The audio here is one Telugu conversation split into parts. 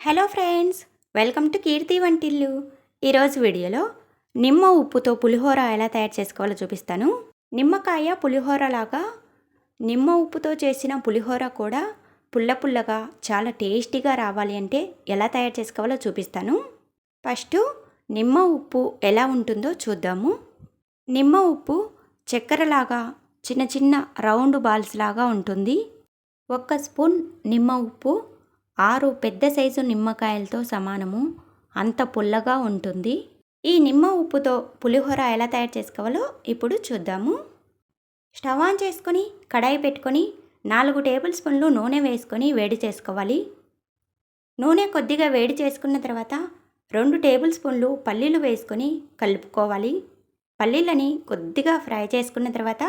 Hello friends welcome to Keerthi వంటిల్లు. ఈరోజు వీడియోలో నిమ్మ ఉప్పుతో పులిహోర ఎలా తయారు చేసుకోవాలో చూపిస్తాను. నిమ్మకాయ పులిహోర లాగా నిమ్మ ఉప్పుతో చేసిన పులిహోర కూడా పుల్ల పుల్లగా చాలా టేస్టీగా రావాలి అంటే ఎలా తయారు చేసుకోవాలో చూపిస్తాను. ఫస్ట్ నిమ్మ ఉప్పు ఎలా ఉంటుందో చూద్దాము. నిమ్మ ఉప్పు చక్కెరలాగా చిన్న చిన్న రౌండ్ బాల్స్ లాగా ఉంటుంది. ఒక్క స్పూన్ నిమ్మ ఉప్పు ఆరు పెద్ద సైజు నిమ్మకాయలతో సమానము. అంత పుల్లగా ఉంటుంది. ఈ నిమ్మ ఉప్పుతో పులిహోర ఎలా తయారు చేసుకోవాలో ఇప్పుడు చూద్దాము. స్టవ్ ఆన్ చేసుకొని కడాయి పెట్టుకొని నాలుగు టేబుల్ స్పూన్లు నూనె వేసుకొని వేడి చేసుకోవాలి. నూనె కొద్దిగా వేడి చేసుకున్న తర్వాత రెండు టేబుల్ స్పూన్లు పల్లీలు వేసుకొని కలుపుకోవాలి. పల్లీలని కొద్దిగా ఫ్రై చేసుకున్న తర్వాత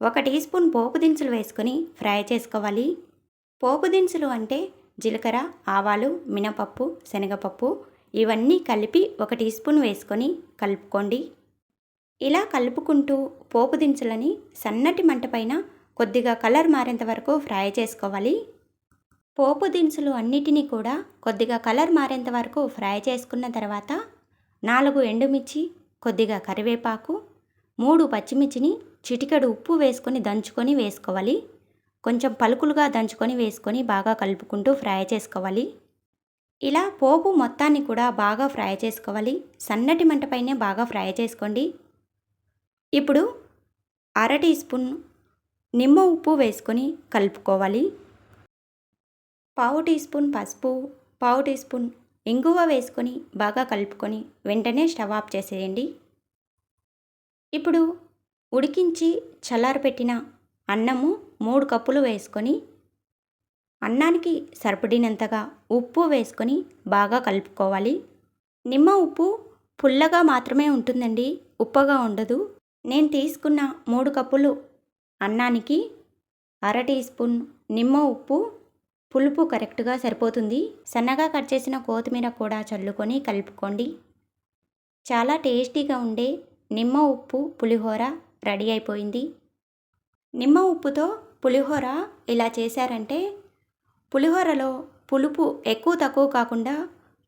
ఒక టీ స్పూన్ పోపు దినుసులు వేసుకొని ఫ్రై చేసుకోవాలి. పోపు దినుసులు అంటే జీలకర్ర ఆవాలు మినపప్పు శనగపప్పు ఇవన్నీ కలిపి ఒక టీ స్పూన్ వేసుకొని కలుపుకోండి. ఇలా కలుపుకుంటూ పోపు దినుసులని సన్నటి మంట పైన కొద్దిగా కలర్ మారేంత వరకు ఫ్రై చేసుకోవాలి. పోపు దినుసులు అన్నిటినీ కూడా కొద్దిగా కలర్ మారేంత వరకు ఫ్రై చేసుకున్న తర్వాత నాలుగు ఎండుమిర్చి కొద్దిగా కరివేపాకు మూడు పచ్చిమిర్చిని చిటికెడు ఉప్పు వేసుకొని దంచుకొని వేసుకోవాలి. కొంచెం పలుకులుగా దంచుకొని వేసుకొని బాగా కలుపుకుంటూ ఫ్రై చేసుకోవాలి. ఇలా పోపు మొత్తాన్ని కూడా బాగా ఫ్రై చేసుకోవాలి. సన్నటి మంటపైనే బాగా ఫ్రై చేసుకోండి. ఇప్పుడు అర టీ స్పూన్ నిమ్మ ఉప్పు వేసుకొని కలుపుకోవాలి. పావు టీ స్పూన్ పసుపు పావు టీ స్పూన్ ఇంగువ వేసుకొని బాగా కలుపుకొని వెంటనే స్టవ్ ఆఫ్ చేసేయండి. ఇప్పుడు ఉడికించి చల్లారపెట్టిన అన్నము మూడు కప్పులు వేసుకొని అన్నానికి సరిపడినంతగా ఉప్పు వేసుకొని బాగా కలుపుకోవాలి. నిమ్మ ఉప్పు పుల్లగా మాత్రమే ఉంటుందండి ఉప్పగా ఉండదు. నేను తీసుకున్న మూడు కప్పులు అన్నానికి అర టీ స్పూన్ నిమ్మ ఉప్పు పులుపు కరెక్ట్గా సరిపోతుంది. సన్నగా కట్ చేసిన కొత్తిమీర కూడా చల్లుకొని కలుపుకోండి. చాలా టేస్టీగా ఉండే నిమ్మ ఉప్పు పులిహోర రెడీ అయిపోయింది. నిమ్మ ఉప్పుతో పులిహోర ఇలా చేశారంటే పులిహోరలో పులుపు ఎక్కువ తక్కువ కాకుండా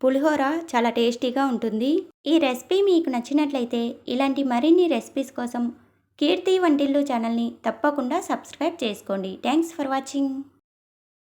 పులిహోర చాలా టేస్టీగా ఉంటుంది. ఈ రెసిపీ మీకు నచ్చినట్లయితే ఇలాంటి మరిన్ని రెసిపీస్ కోసం కీర్తి వంటిల్లు ఛానల్ని తప్పకుండా సబ్స్క్రైబ్ చేసుకోండి. Thanks for watching.